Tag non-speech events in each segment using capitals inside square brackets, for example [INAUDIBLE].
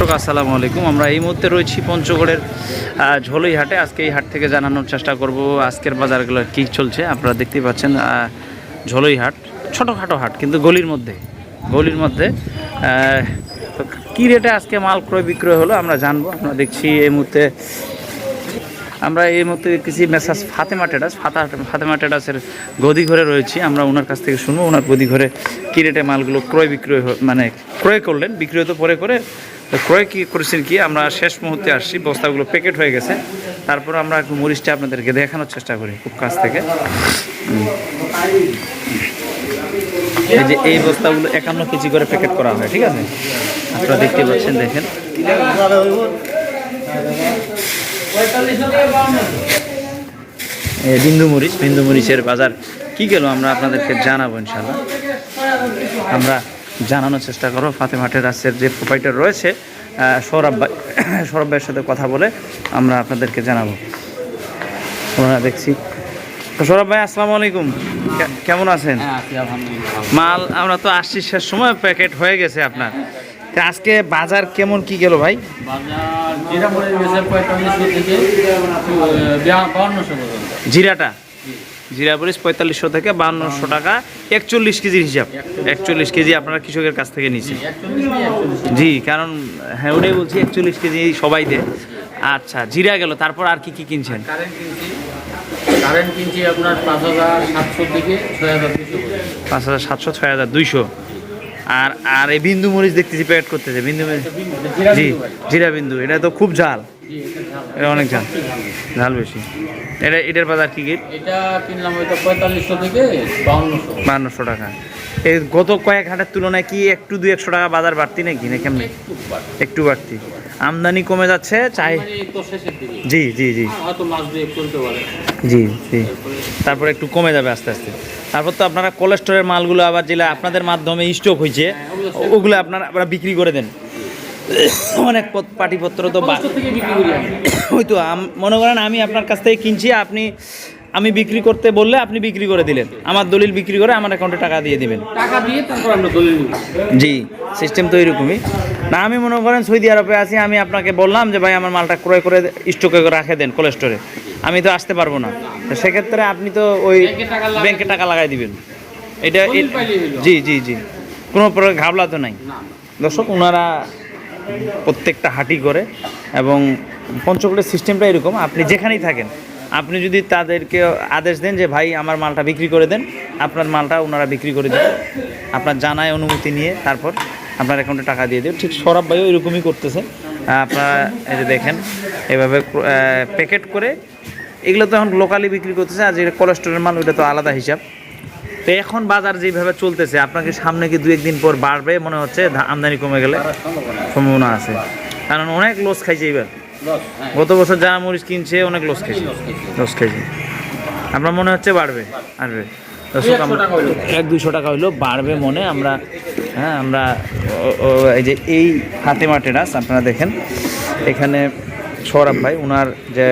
দর্শক, আসসালামু আলাইকুম। আমরা এই মুহূর্তে রয়েছি পঞ্চগড়ের ঝোলই হাটে। আজকে এই হাট থেকে জানানোর চেষ্টা করব, আজকের বাজারগুলো কী চলছে। আপনারা দেখতেই পাচ্ছেন ঝোলই হাট, ছোটোখাটো হাট, কিন্তু গলির মধ্যে গলির মধ্যে কী রেটে আজকে মাল ক্রয় বিক্রয় হলো আমরা জানব। আমরা দেখছি এই মুহূর্তে, আমরা এই মুহূর্তে দেখতেছি মেসাজ ফাতেমা টেডাস ফাতা, ফাতেমা টেডাসের গদি ঘরে রয়েছি। আমরা ওনার কাছ থেকে শুনব, ওনার গদি ঘরে কী রেটে মালগুলো ক্রয় বিক্রয় মানে ক্রয় করলেন। বিক্রয় তো পরে করে ক্রয় কী করেছেন কি, আমরা শেষ মুহূর্তে আসছি, বস্তাগুলো প্যাকেট হয়ে গেছে। তারপর আমরা একটু মরিচটা আপনাদেরকে দেখানোর চেষ্টা করি, খুব কাছ থেকে। এই যে এই বস্তাগুলো একান্ন কেজি করে প্যাকেট করা হয়, ঠিক আছে? আপনারা দেখতে পাচ্ছেন, দেখেন। বিন্দু মরিচ, বিন্দু মরিচের বাজার কি গেল আমরা আপনাদেরকে জানাব ইনশাল্লাহ আমরা জানানোর চেষ্টা করো। ফাতেমা টেরাসের যে প্রোপাইটার রয়েছে সৌরভ ভাই [COUGHS] সৌরভ ভাইয়ের সাথে কথা বলে আমরা আপনাদেরকে জানাব। আমরা দেখছি। তো সৌরভ ভাই আসসালামু আলাইকুম। কেমন আছেন? মাল আমরা তো আসছি শেষ সময় প্যাকেট হয়ে গেছে আপনার। আজকে বাজার কেমন কি গেল ভাই? জিরাটা? জিরা মরিচ পঁয়তাল্লিশশো থেকে বাহান্নশো টাকা একচল্লিশ কেজির হিসাব। একচল্লিশ কেজি আপনারা কৃষকের কাছ থেকে একচল্লিশ জি কারণ হ্যাঁ ওটাই বলছি একচল্লিশ কেজি সবাই দেয়। আচ্ছা জিরা গেল তারপর আর কি কি কিনছেন? কারেন্ট কিনছি আপনার পাঁচ হাজার সাতশোর দিকে ছয় হাজার পাঁচ হাজার সাতশো ছয় হাজার দুইশো। আর আর এই বিন্দু মরিচ দেখতেছি প্যাকেট করতেছে বিন্দু মরিচ। জি জিরা বিন্দু এটা তো খুব ঝাল। এটা অনেক ঝাল। ঝাল বেশি। এটা এটার বাজার কি কি এটা কিনলাম হয়তো পঁয়তাল্লিশশো থেকে বাউন্নশো। বাহান্নশো টাকা। এই গত কয়েক হাটের তুলনায় কি একটু দুই একশো টাকা বাজার বাড়তি নাকি না কেমনি একটু বাড়তি। আমদানি কমে যাচ্ছে চাই তো জি জি জি। জি জি। তারপরে একটু কমে যাবে আস্তে আস্তে। তারপর তো আপনারা কোলেস্টোরের মালগুলো আবার যেগুলো আপনাদের মাধ্যমে স্টক হয়েছে ওগুলো আপনারা আপনারা বিক্রি করে দেন। অনেক পত- পাটিপত্র তো ওই তো মনে করেন আমি আপনার কাছ থেকে কিনছি আপনি আমি বিক্রি করতে বললে আপনি বিক্রি করে দিলেন। আমার দলিল বিক্রি করে আমার অ্যাকাউন্টে টাকা দিয়ে দিবেন। টাকা দিয়ে তারপর আমরা দলিল জি সিস্টেম তো এরকমই। না আমি মনে করেন সৌদি আরবে আছি আমি আপনাকে বললাম যে ভাই আমার মালটা ক্রয় করে স্টকে রাখে দেন কোল্ড স্টোরে আমি তো আসতে পারব না। তো সেক্ষেত্রে আপনি তো ওই ব্যাংকে টাকা লাগাই দিবেন। এটা। জি জি জি। কোনো প্রকার ঘাবলা তো নাই। দর্শক ওনারা প্রত্যেকটা হাটি করে এবং পঞ্চকুলের সিস্টেমটা এরকম, আপনি যেখানেই থাকেন, আপনি যদি তাদেরকে আদেশ দেন যে, ভাই, আমার মালটা বিক্রি করে দেন। আপনার মালটা ওনারা বিক্রি করে দেবেন আপনার জানায় অনুমতি নিয়ে তারপর আপনার অ্যাকাউন্টে টাকা দিয়ে দেবে। ঠিক সরব ভাইও এরকমই করতেছে। আপনারা এই যে দেখেন, এভাবে প্যাকেট করে, এগুলো তো এখন লোকালি বিক্রি করতেছে, আর যেটা কোলেস্টোরের মাল ওটা তো আলাদা হিসাব। তো এখন বাজার যেভাবে চলতেছে আপনাকে সামনে কি দু একদিন পর বাড়বে মনে হচ্ছে? আমদানি কমে গেলে? সম্ভাবনা আছে। কারণ অনেক লস খাইছে এবার হ্যাঁ। গত বছর যা মরিচ কিনছে অনেক লস খাইছে। লস খাইছে। আপনার মনে হচ্ছে বাড়বে? হইল। এক দুশো টাকা হইল বাড়বে মনে। আমরা হ্যাঁ আমরা এই যে এই ফাতেমা টেরাস আপনারা দেখেন। এখানে সৌরভ ভাই ওনার যে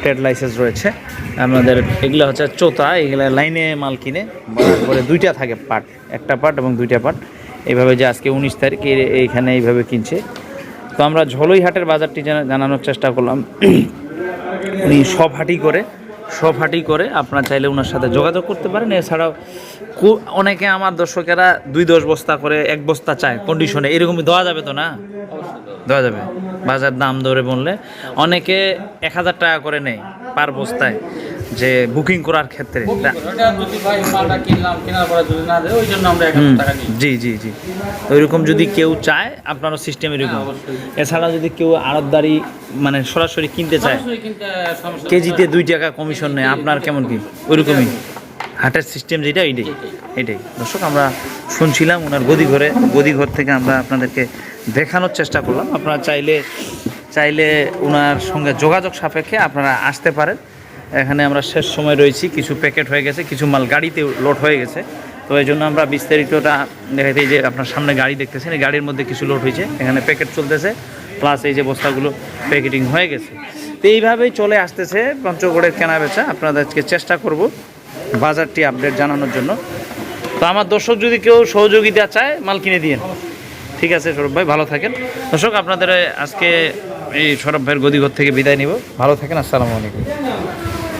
ট্রেড লাইসেন্স রয়েছে। আমাদের এগুলো হচ্ছে চোতা, এগুলো লাইনে মাল কিনে, তারপরে দুইটা থাকে পার্ট একটা পার্ট এবং দুইটা পার্ট এইভাবে যে আজকে উনিশ তারিখ এই- এইখানে এইভাবে কিনছে। তো আমরা ঝলই হাটের বাজারটি জানা- জানানোর চেষ্টা করলাম। উনি সব হাটি করে। সব হাটি করে, আপনার চাইলে ওনার সাথে যোগাযোগ করতে পারেন। এছাড়াও অনেকে আমার দর্শকেরা দুই দশ বস্তা করে এক বস্তা চায় কন্ডিশনে এরকমই দেওয়া যাবে তো না? দেওয়া যাবে। বাজার দাম ধরে বললে। অনেকে এক হাজার টাকা করে নেয় পার বস্তায়। যে বুকিং করার ক্ষেত্রে। জি জি জি। ওইরকম যদি কেউ চায় আপনারও সিস্টেম এরকম। হ্যাঁ, এছাড়া যদি কেউ আড়তদারি মানে সরাসরি কিনতে চায়। কেজিতে দুই টাকা কমিশন নেয় আপনার কেমন কি? ওইরকমই। হাটের সিস্টেম যেটা এইটাই। এটাই। দর্শক আমরা শুনছিলাম ওনার গদি ঘরে গদি ঘর থেকে আমরা আপনাদেরকে দেখানোর চেষ্টা করলাম। আপনারা চাইলে চাইলে ওনার সঙ্গে যোগাযোগ সাপেক্ষে আপনারা আসতে পারেন। এখানে আমরা শেষ সময় রয়েছি। কিছু প্যাকেট হয়ে গেছে, কিছু মাল গাড়িতে লোড হয়ে গেছে। তো এই জন্য আমরা বিস্তারিতটা দেখাতে যে আপনার সামনে গাড়ি দেখতেছেন, এই গাড়ির মধ্যে কিছু লোড হয়েছে। এখানে প্যাকেট চলতেছে প্লাস এই যে বস্তাগুলো প্যাকেটিং হয়ে গেছে। তো এইভাবেই চলে আসতেছে পঞ্চগড়ের কেনা বেচা আপনাদেরকে চেষ্টা করব বাজারটি আপডেট জানানোর জন্য। তো আমার দর্শক যদি কেউ সহযোগিতা চায়, মাল কিনে দিয়েন ঠিক আছে, সৌরভ ভাই, ভালো থাকেন। দর্শক, আপনাদের আজকে এই সৌরভ ভাইয়ের গদিঘর থেকে বিদায় নিব। ভালো থাকেন, আসসালামু আলাইকুম।